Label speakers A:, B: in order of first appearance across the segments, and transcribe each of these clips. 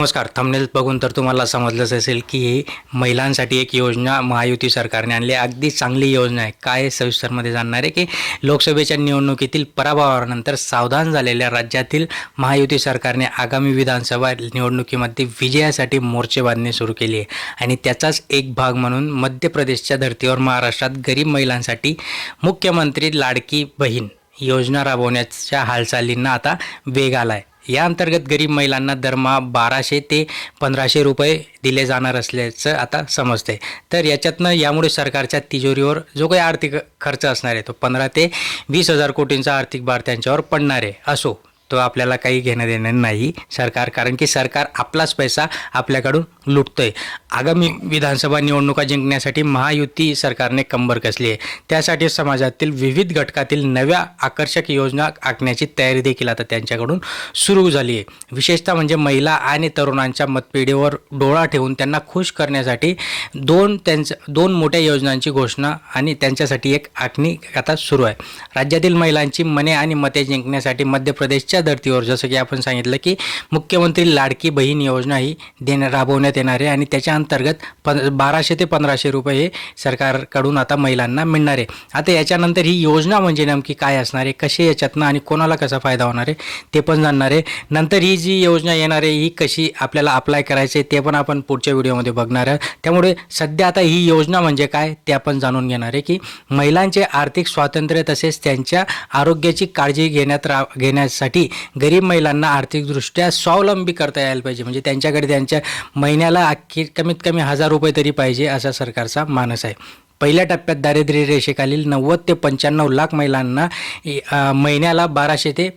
A: नमस्कार थंबनेल बघून तर तुम्हाला समजलंच असेल की ही महिलांसाठी एक योजना महायुती सरकारने आणली. अगदी चांगली योजना आहे. काय सविस्तरमध्ये जाणणार आहे की लोकसभेच्या निवडणुकीतील पराभवानंतर सावधान झालेल्या राज्यातील महायुती सरकारने आगामी विधानसभा निवडणुकीमध्ये विजयासाठी मोर्चे बांधणे सुरू केली आहे. आणि त्याचाच एक भाग म्हणून मध्य प्रदेशच्या धर्तीवर महाराष्ट्रात गरीब महिलांसाठी मुख्यमंत्री लाडकी बहीण योजना राबवण्याच्या हालचालींना आता वेग आला आहे या अंतर्गत गरीब महिलांना दरमहा बाराशे ते पंधराशे रुपये दिले जाणार असल्याचं आता समजतंय. तर याच्यातनं यामुळे सरकारच्या तिजोरीवर जो काही आर्थिक खर्च असणार आहे तो पंधरा ते वीस हजार कोटींचा आर्थिक भार त्यांच्यावर पडणार आहे असो. तो आपल्याला काही घेणं देणं नाही सरकार कारण की सरकार आपलाच पैसा आपल्याकडून लुटतोय. आगामी विधानसभा निवडणुका जिंकण्यासाठी महायुती सरकारने कंबर कसली आहे? त्यासाठी समाजातील विविध घटकातील नव्या आकर्षक योजना आखण्याची तयारी देखील आता त्यांच्याकडून सुरू झाली आहे. विशेषतः म्हणजे महिला आणि तरुणांच्या मतपेढीवर डोळा ठेवून त्यांना खुश करण्यासाठी दोन त्यांचं दोन मोठ्या योजनांची घोषणा आणि त्यांच्यासाठी एक आखणी आता सुरू आहे. राज्यातील महिलांची मने आणि मते जिंकण्यासाठी मध्य प्रदेशच्या धर्तीवर. जसं की आपण सांगितलं की मुख्यमंत्री लाडकी बहीण योजना ही देण्या राबवण्यात येणार आहे आणि त्याच्या अंतर्गत पं बाराशे ते पंधराशे रुपये हे सरकारकडून आता महिलांना मिळणार आहे. आता याच्यानंतर ही योजना म्हणजे नेमकी काय असणार आहे? कशी याच्यातनं आणि कोणाला कसा फायदा होणार आहे? ते पण जाणणार आहे. नंतर ही जी योजना येणार आहे ही कशी आपल्याला अप्लाय करायची आहे ते पण आपण पुढच्या व्हिडिओमध्ये बघणार आहे त्यामुळे सध्या आता ही योजना म्हणजे काय ते आपण जाणून घेणार आहे की महिलांचे आर्थिक स्वातंत्र्य तसेच त्यांच्या आरोग्याची काळजी घेण्यात रा घेण्यासाठी गरीब महिलांना आर्थिकदृष्ट्या स्वावलंबी करता यायला पाहिजे. म्हणजे त्यांच्याकडे त्यांच्या महिन्याला अख्खी कमीत कमी हजार रुपये तरी पाहिजे असा सरकारचा मानस आहे. पहिल्या टप्प्यात दारिद्र्य रेषेखालील नव्वद ते पंच्याण्णव लाख महिलांना महिन्याला बाराशे ते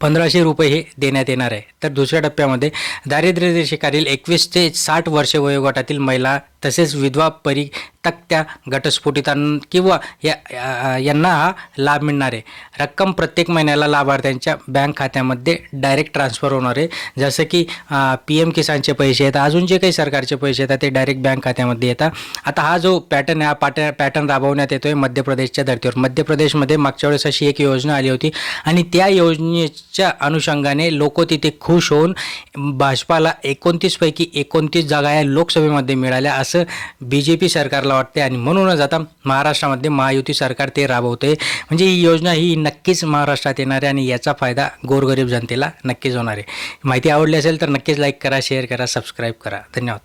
A: पंधराशे रुपये हे देण्यात येणार आहे. तर दुसऱ्या टप्प्यामध्ये दारिद्र्य रेषेखालील एकवीस ते साठ वर्षे वयोगटातील महिला तसेच विधवा तक्त्या घटस्फोटितां किंवा या यांना हा लाभ मिळणार. आहे रक्कम प्रत्येक महिन्याला लाभार्थ्यांच्या बँक खात्यामध्ये डायरेक्ट ट्रान्सफर होणार आहे. जसं की पी एम किसानचे पैसे आहेत अजून जे काही सरकारचे पैसे येतात ते डायरेक्ट बँक खात्यामध्ये येतात. आता हा जो पॅटर्न आहे हा पॅट पॅटर्न राबवण्यात येतो आहे मध्य प्रदेशच्या धर्तीवर. मध्य प्रदेशमध्ये मागच्या वेळेस अशी एक योजना आली होती आणि त्या योजनेच्या अनुषंगाने लोक तिथे खुश होऊन भाजपाला एकोणतीसपैकी एकोणतीस जागा या लोकसभेमध्ये मिळाल्या असं बी जे पी सरकारला वाटते आणि म्हणूनच आता महाराष्ट्रामध्ये महायुती सरकार ते राबवते म्हणजे ही योजना ही नक्कीच महाराष्ट्रात येणार आहे आणि याचा फायदा गोरगरीब जनतेला नक्कीच होणार आहे. माहिती आवडली असेल तर नक्कीच लाईक करा शेअर करा सबस्क्राईब करा. धन्यवाद.